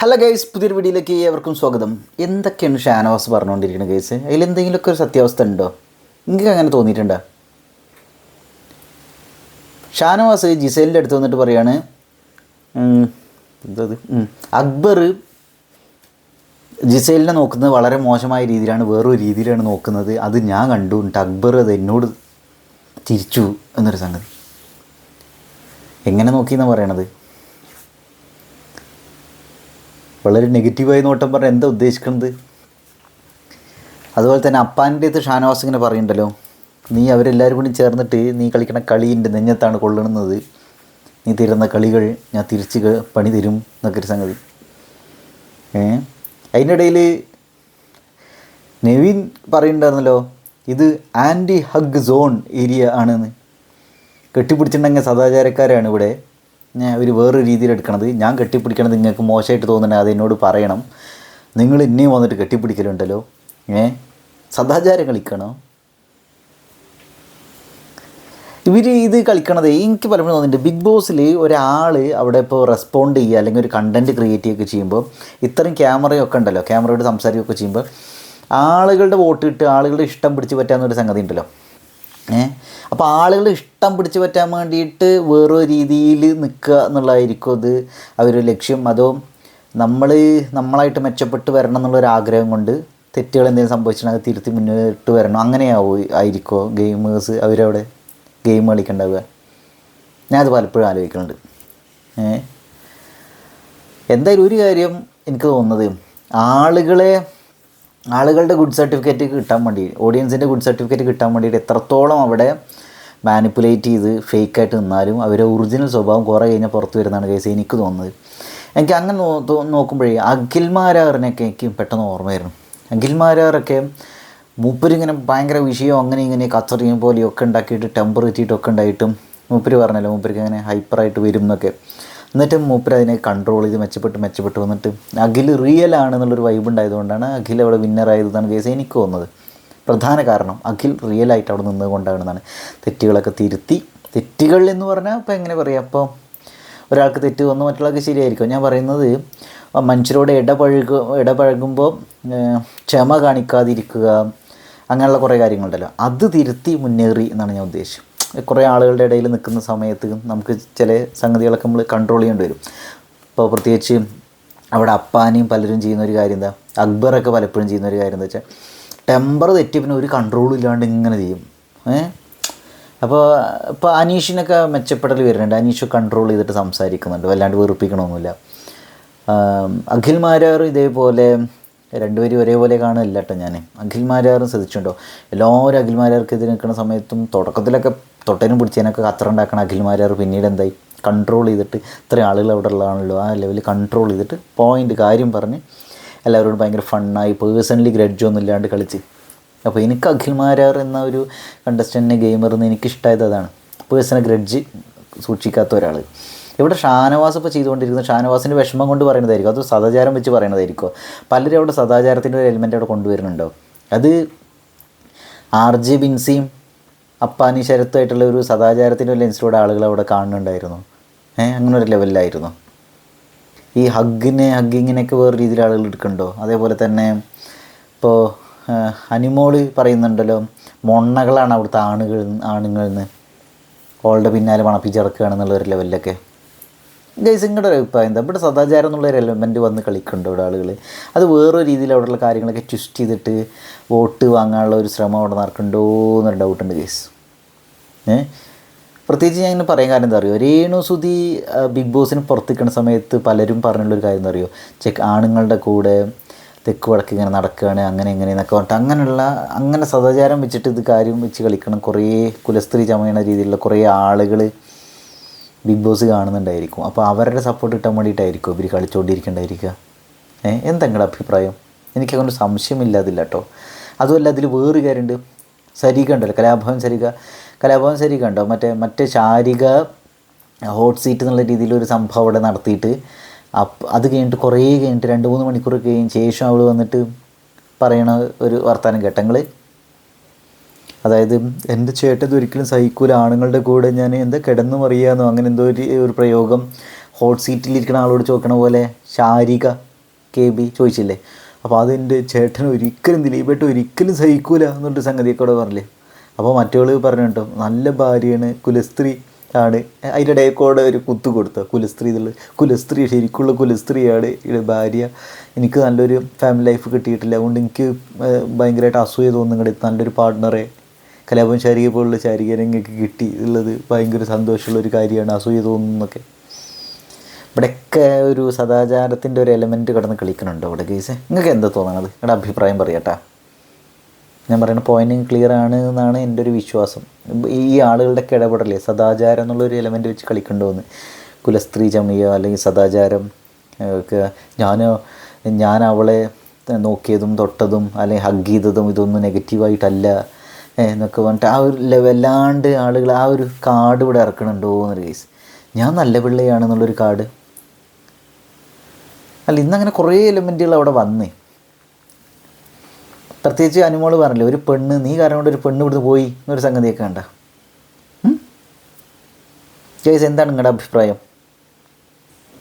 Hello guys പുതിയൊരു വീഡിയോയിലേക്ക് ഏവർക്കും സ്വാഗതം. എന്തൊക്കെയാണ് ഷാനവാസ് പറഞ്ഞുകൊണ്ടിരിക്കുന്നത് ഗൈസ്? അതിൽ എന്തെങ്കിലുമൊക്കെ ഒരു സത്യാവസ്ഥ ഉണ്ടോ? നിങ്ങൾക്ക് അങ്ങനെ തോന്നിയിട്ടുണ്ടോ? ഷാനവാസ് ജിസേലിന്റെ അടുത്ത് വന്നിട്ട് പറയാണ് എന്താ എന്തത്? അക്ബർ ജിസേലിനെ നോക്കുന്നത് വളരെ മോശമായ രീതിയിലാണ് വേറൊരു രീതിയിലാണ് നോക്കുന്നത്. അത് ഞാൻ കണ്ടു. എന്നിട്ട് അക്ബർ അത് എന്നോട് തിരിച്ചു എന്നൊരു സംഗതി. എങ്ങനെ നോക്കിയെന്നാണ് പറയണത്? വളരെ നെഗറ്റീവായി നോട്ടം പറഞ്ഞാൽ എന്താ ഉദ്ദേശിക്കുന്നത് അതുപോലെ തന്നെ അപ്പാന്റെ അടുത്ത് ഷാനവാസ് ഇങ്ങനെ പറയുന്നുണ്ടല്ലോ നീ അവരെല്ലാവരും കൂടി ചേർന്നിട്ട് നീ കളിക്കണ കളീന്റെ നെഞ്ഞത്താണ് കൊള്ളണത് നീ തരുന്ന കളികൾ ഞാൻ തിരിച്ച് പണി തരും എന്നൊക്കെ ഒരു സംഗതി. ഏ? അതിന്റെ ഇടയിൽ നെവിൻ പറയുന്നുണ്ടായിരുന്നല്ലോ ഇത് ആന്റി ഹഗ് സോൺ ഏരിയ ആണെന്ന്. കെട്ടിപ്പിടിച്ചിട്ടുണ്ടെങ്കിൽ സദാചാരക്കാരാണ് ഇവിടെ. ഞാൻ ഒരു വേറൊരു രീതിയിൽ എടുക്കണത്. ഞാൻ കെട്ടിപ്പിടിക്കണത് നിങ്ങൾക്ക് മോശമായിട്ട് തോന്നുന്നുണ്ട് അത് എന്നോട് പറയണം. നിങ്ങൾ ഇനിയും വന്നിട്ട് കെട്ടിപ്പിടിക്കലുണ്ടല്ലോ? ഏ? സദാചാരം കളിക്കണോ ഇവർ ഇത് കളിക്കണത് എനിക്ക് പലപ്പോഴും തോന്നുന്നുണ്ട്. ബിഗ് ബോസിൽ ഒരാൾ അവിടെ ഇപ്പോൾ റെസ്പോണ്ട് ചെയ്യുക അല്ലെങ്കിൽ ഒരു കണ്ടന്റ് ക്രിയേറ്റ് ചെയ്യുകയൊക്കെ ചെയ്യുമ്പോൾ ഇത്രയും ക്യാമറയൊക്കെ ഉണ്ടല്ലോ ക്യാമറയോട് സംസാരിക്കുകയൊക്കെ ചെയ്യുമ്പോൾ ആളുകളുടെ വോട്ട് കിട്ടുക ആളുകളുടെ ഇഷ്ടം പിടിച്ച് പറ്റാവുന്നൊരു സംഗതി ഉണ്ടല്ലോ. ഏ? അപ്പോൾ ആളുകൾ ഇഷ്ടം പിടിച്ചു പറ്റാൻ വേണ്ടിയിട്ട് വേറൊരു രീതിയിൽ നിൽക്കുക എന്നുള്ളതായിരിക്കും അത് അവരുടെ ലക്ഷ്യം. അതോ നമ്മൾ നമ്മളായിട്ട് മെച്ചപ്പെട്ട് വരണം എന്നുള്ളൊരു ആഗ്രഹം കൊണ്ട് തെറ്റുകൾ എന്തെങ്കിലും സംഭവിച്ചിട്ടുണ്ടെങ്കിൽ തിരുത്തി മുന്നോട്ട് വരണം. അങ്ങനെയാവോ ആയിരിക്കുമോ ഗെയിമേഴ്സ് അവരവിടെ ഗെയിം കളിക്കണ്ടാവുക? ഞാനത് പലപ്പോഴും ആലോചിക്കുന്നുണ്ട് ഏഹ് എന്തായാലും ഒരു കാര്യം എനിക്ക് തോന്നുന്നത് ആളുകളെ ആളുകളുടെ ഗുഡ് സർട്ടിഫിക്കറ്റ് കിട്ടാൻ വേണ്ടി ഓഡിയൻസിന്റെ ഗുഡ് സർട്ടിഫിക്കറ്റ് കിട്ടാൻ വേണ്ടിയിട്ട് എത്രത്തോളം അവിടെ മാനിപ്പുലേറ്റ് ചെയ്ത് ഫേക്കായിട്ട് നിന്നാലും അവരെ ഒറിജിനൽ സ്വഭാവം കുറേ കഴിഞ്ഞാൽ പുറത്ത് വരുന്നതാണ് കേസ് എനിക്ക് തോന്നുന്നത്. എനിക്ക് അങ്ങനെ നോക്കുമ്പോഴേ അഖിൽമാരാറിനൊക്കെ എനിക്ക് പെട്ടെന്ന് ഓർമ്മ വരുന്നു അഖിൽമാരാറൊക്കെ മൂപ്പരിങ്ങനെ ഭയങ്കര വിഷയം അങ്ങനെ ഇങ്ങനെ കച്ചറിയും പോലെയൊക്കെ ഉണ്ടാക്കിയിട്ട് ടെമ്പർ വെച്ചിട്ടൊക്കെ ഉണ്ടായിട്ടും മൂപ്പര് പറഞ്ഞല്ലോ മൂപ്പർക്ക് അങ്ങനെ ഹൈപ്പറായിട്ട് വരും എന്നൊക്കെ. എന്നിട്ട് മൂപ്പര് അതിനെ കൺട്രോൾ ചെയ്ത് മെച്ചപ്പെട്ട് മെച്ചപ്പെട്ട് വന്നിട്ട് അഖിൽ റിയൽ ആണെന്നുള്ളൊരു വൈബ് ഉണ്ടായതുകൊണ്ടാണ് അഖിൽ അവിടെ വിന്നറായതെന്നാണ് കേസ് എനിക്ക് തോന്നുന്നത്. പ്രധാന കാരണം അഖിൽ റിയൽ ആയിട്ട് അവിടെ നിന്നുകൊണ്ടാണെന്നാണ് തെറ്റുകളൊക്കെ തിരുത്തി. തെറ്റുകൾ എന്ന് പറഞ്ഞാൽ ഇപ്പോൾ എങ്ങനെ പറയാം? അപ്പോൾ ഒരാൾക്ക് തെറ്റ് വന്നു മറ്റുള്ളവർക്ക് ശരിയായിരിക്കും. ഞാൻ പറയുന്നത് മനുഷ്യരോട് ഇടപഴകു ഇടപഴകുമ്പോൾ ക്ഷമ കാണിക്കാതിരിക്കുക അങ്ങനെയുള്ള കുറേ കാര്യങ്ങളുണ്ടല്ലോ. അത് തിരുത്തി മുന്നേറി എന്നാണ് ഞാൻ ഉദ്ദേശിച്ചത്. കുറേ ആളുകളുടെ ഇടയിൽ നിൽക്കുന്ന സമയത്ത് നമുക്ക് ചില സംഗതികളൊക്കെ നമ്മൾ കൺട്രോൾ ചെയ്യേണ്ടി വരും. ഇപ്പോൾ പ്രത്യേകിച്ച് അവിടെ അപ്പാനെയും പലരും ചെയ്യുന്ന ഒരു കാര്യം എന്താ? അക്ബറൊക്കെ പലപ്പോഴും ചെയ്യുന്ന ഒരു കാര്യം എന്താ വെച്ചാൽ ടെമ്പർ തെറ്റി പിന്നെ ഒരു കൺട്രോളും ഇല്ലാണ്ട് ഇങ്ങനെ ചെയ്യും. ഏഹ് അപ്പോൾ ഇപ്പോൾ അനീഷിനൊക്കെ മെച്ചപ്പെടൽ വരുന്നുണ്ട്. അനീഷ് കൺട്രോൾ ചെയ്തിട്ട് സംസാരിക്കുന്നുണ്ട്. വല്ലാണ്ട് വെറുപ്പിക്കണമൊന്നുമില്ല. അഖിൽ മാരാർ ഇതേപോലെ രണ്ടുപേരും ഒരേപോലെ കാണുന്നില്ല കേട്ടോ ഞാൻ അഖിൽമാരാറും ശ്രദ്ധിച്ചിട്ടുണ്ടോ? എല്ലാവരും അഖിൽമാരാർക്ക് എതിരെ നിൽക്കുന്ന സമയത്തും തുടക്കത്തിലൊക്കെ തൊട്ടനും പിടിച്ചതിനൊക്കെ കത്ര ഉണ്ടാക്കണ അഖിൽ മാരാർ പിന്നീട് എന്തായി കൺട്രോൾ ചെയ്തിട്ട് ഇത്രയും ആളുകൾ അവിടെ ഉള്ളതാണല്ലോ. ആ ലെവലിൽ കൺട്രോൾ ചെയ്തിട്ട് പോയിന്റ് കാര്യം പറഞ്ഞ് എല്ലാവരോടും ഭയങ്കര ഫണ്ണായി പേഴ്സണലി ഗ്രഡ്ജൊന്നും ഇല്ലാണ്ട് കളിച്ച്. അപ്പോൾ എനിക്ക് അഖിൽമാരാർ എന്ന ഒരു കണ്ടസ്റ്റന്റിനെ ഗെയിമർ എന്ന് എനിക്കിഷ്ടമായത് അതാണ്. പേഴ്സണൽ ഗ്രഡ്ജ് സൂക്ഷിക്കാത്ത ഒരാൾ ഇവിടെ ഷാനവാസ് ഇപ്പോൾ ചെയ്തുകൊണ്ടിരിക്കുന്നത്. ഷാനവാസിന്റെ വിഷമം കൊണ്ട് പറയുന്നതായിരിക്കും. അത് സദാചാരം വെച്ച് പറയുന്നതായിരിക്കും. പലരും അവിടെ സദാചാരത്തിന്റെ ഒരു എലിമെന്റ് അവിടെ കൊണ്ടുവരുന്നുണ്ടോ? അത് ആർ ജെ ബിൻസിയും അപ്പാനി ശരത്തുമായിട്ടുള്ള ഒരു സദാചാരത്തിന്റെ ഒരു ലെൻസിലൂടെ ആളുകൾ അവിടെ കാണുന്നുണ്ടായിരുന്നു. ഏഹ് അങ്ങനെ ഒരു ലെവലിലായിരുന്നു ഈ ഹഗ്ഗിനെ ഹഗ്ഗിങ്ങിനൊക്കെ വേറെ രീതിയിൽ ആളുകൾ എടുക്കുന്നുണ്ടോ? അതേപോലെ തന്നെ ഇപ്പോൾ അനിമോൾ പറയുന്നുണ്ടല്ലോ മൊണ്ണകളാണ് അവിടുത്തെ ആണുകൾ ആണുങ്ങളിൽ നിന്ന് ഓളുടെ പിന്നാലെ മണപ്പിച്ചിറക്കുകയാണെന്നുള്ള ഒരു ലെവലിലൊക്കെ ഗൈസ് നിങ്ങളുടെ ഒരു അഭിപ്രായം എന്താ? ഇവിടെ സദാചാരം എന്നുള്ള ഒരു എലമെന്റ് വന്ന് കളിക്കുന്നുണ്ട് ഇവിടെ ആളുകൾ അത് വേറൊരു രീതിയിൽ അവിടെയുള്ള കാര്യങ്ങളൊക്കെ ട്വിസ്റ്റ് ചെയ്തിട്ട് വോട്ട് വാങ്ങാനുള്ള ഒരു ശ്രമം അവിടെ നടക്കുന്നുണ്ടോ എന്നൊരു ഡൗട്ടുണ്ട് ഗൈസ് ഏ? പ്രത്യേകിച്ച് ഞാൻ ഇങ്ങനെ പറയാൻ കാര്യം എന്താ അറിയോ? രേണു സുധി ബിഗ് ബോസിന് പുറത്ത് നിൽക്കുന്ന സമയത്ത് പലരും പറഞ്ഞുള്ളൊരു കാര്യം എന്താ അറിയോ? ചെക്ക് ആണുങ്ങളുടെ കൂടെ തെക്ക് വടക്ക് ഇങ്ങനെ നടക്കുകയാണ് അങ്ങനെ ഇങ്ങനെ എന്നൊക്കെ പറഞ്ഞിട്ട് അങ്ങനെയുള്ള അങ്ങനെ സദാചാരം വെച്ചിട്ട് ഇത് കാര്യം വെച്ച് കളിക്കണം. കുറേ കുലസ്ത്രീ ചമയണ രീതിയിലുള്ള കുറേ ആളുകൾ ബിഗ് ബോസ് കാണുന്നുണ്ടായിരിക്കും. അപ്പോൾ അവരുടെ സപ്പോർട്ട് കിട്ടാൻ വേണ്ടിയിട്ടായിരിക്കും ഇവർ കളിച്ചുകൊണ്ടിരിക്കേണ്ടായിരിക്കുക ഏ എന്താ നിങ്ങളുടെ അഭിപ്രായം? എനിക്കങ്ങനെ സംശയമില്ല അതില്ല കേട്ടോ അതുമല്ല അതിൽ വേറൊരു കാര്യമുണ്ട് സരിക ഉണ്ടല്ലോ കലാഭവൻ സരിക. കലാഭവൻ സരിക ഉണ്ടോ? മറ്റേ മറ്റേ ശാരിക ഹോട്ട് സീറ്റ് എന്നുള്ള രീതിയിൽ ഒരു സംഭവം അവിടെ നടത്തിയിട്ട് അപ്പ് അത് കഴിഞ്ഞിട്ട് കുറേ കഴിഞ്ഞിട്ട് രണ്ട് മൂന്ന് മണിക്കൂർ കഴിഞ്ഞ ശേഷം അവൾ വന്നിട്ട് പറയണ ഒരു വർത്തമാനം കേട്ടങ്ങൾ അതായത് എന്റെ ചേട്ടത് ഒരിക്കലും സഹിക്കൂല. ആണുങ്ങളുടെ കൂടെ ഞാൻ എന്താ കിടന്നു മറിയാന്നോ? അങ്ങനെ എന്തോ ഒരു ഒരു പ്രയോഗം. ഹോട്ട് സീറ്റിലിരിക്കുന്ന ആളോട് ചോദിക്കണ പോലെ ശാരിക കെ ബി ചോദിച്ചില്ലേ? അപ്പോൾ അതിന്റെ ചേട്ടൻ ഒരിക്കലും ദിലീപേട്ട് ഒരിക്കലും സഹിക്കൂല എന്നുള്ളൊരു സംഗതിയൊക്കെ അവിടെ പറഞ്ഞില്ലേ? അപ്പോൾ മറ്റവൾ പറഞ്ഞു കേട്ടോ നല്ല ഭാര്യയാണ് കുലസ്ത്രീ ആണ്. അതിന്റെ ഇടയിൽ കൂടെ ഒരു കുത്തു കൊടുത്ത. കുലസ്ത്രീ ഇതിൽ കുലസ്ത്രീ ശരിക്കുള്ള കുലസ്ത്രീയാണ് ഇവിടെ ഭാര്യ. എനിക്ക് നല്ലൊരു ഫാമിലി ലൈഫ് കിട്ടിയിട്ടില്ല. അതുകൊണ്ട് എനിക്ക് ഭയങ്കരമായിട്ട് അസൂയ തോന്നുന്നുണ്ട്. നല്ലൊരു പാർട്ട്ണറെ കലാപം ശാരിക പോലുള്ള നിങ്ങൾക്ക് കിട്ടി ഉള്ളത് ഭയങ്കര സന്തോഷമുള്ള ഒരു കാര്യമാണ് അസൂയ തോന്നുന്നൊക്കെ ഇവിടെയൊക്കെ ഒരു സദാചാരത്തിന്റെ ഒരു എലമെന്റ് കിടന്ന് കളിക്കണുണ്ടോ ഇവിടെ കേസ് നിങ്ങൾക്ക് എന്താ തോന്നണത്? നിങ്ങളുടെ അഭിപ്രായം പറയട്ടാ. ഞാൻ പറയുന്ന പോയിന്റ് ക്ലിയർ ആണ് എന്നാണ് എന്റെ ഒരു വിശ്വാസം. ഈ ആളുകളുടെയൊക്കെ ഇടപെടലേ സദാചാരം എന്നുള്ളൊരു എലമെന്റ് വെച്ച് കളിക്കണ്ടോന്ന് കുലസ്ത്രീ ചമയോ അല്ലെങ്കിൽ സദാചാരം ഒക്കെ ഞാൻ ഞാൻ അവളെ നോക്കിയതും തൊട്ടതും അല്ലെങ്കിൽ ഹഗ് ചെയ്തതും ഇതൊന്നും നെഗറ്റീവായിട്ടല്ല എന്നൊക്കെ പറഞ്ഞിട്ട് ആ ഒരു ലെവലാണ്ട് ആളുകൾ ആ ഒരു കാർഡ് ഇവിടെ ഇറക്കണുണ്ടോ എന്നൊരു കേസ് ഞാൻ നല്ല പിള്ളയാണെന്നുള്ളൊരു കാർഡ് അല്ല ഇന്നങ്ങനെ കുറേ എലമെന്റുകൾ അവിടെ വന്നേ. പ്രത്യേകിച്ച് അനുമോൾ പറഞ്ഞില്ലേ ഒരു പെണ്ണ് നീ കാരണം കൊണ്ട് ഒരു പെണ്ണ് ഇവിടുന്ന് പോയി എന്നൊരു സംഗതിയൊക്കെ കണ്ട. ഗൈസ് എന്താണ് നിങ്ങളുടെ അഭിപ്രായം?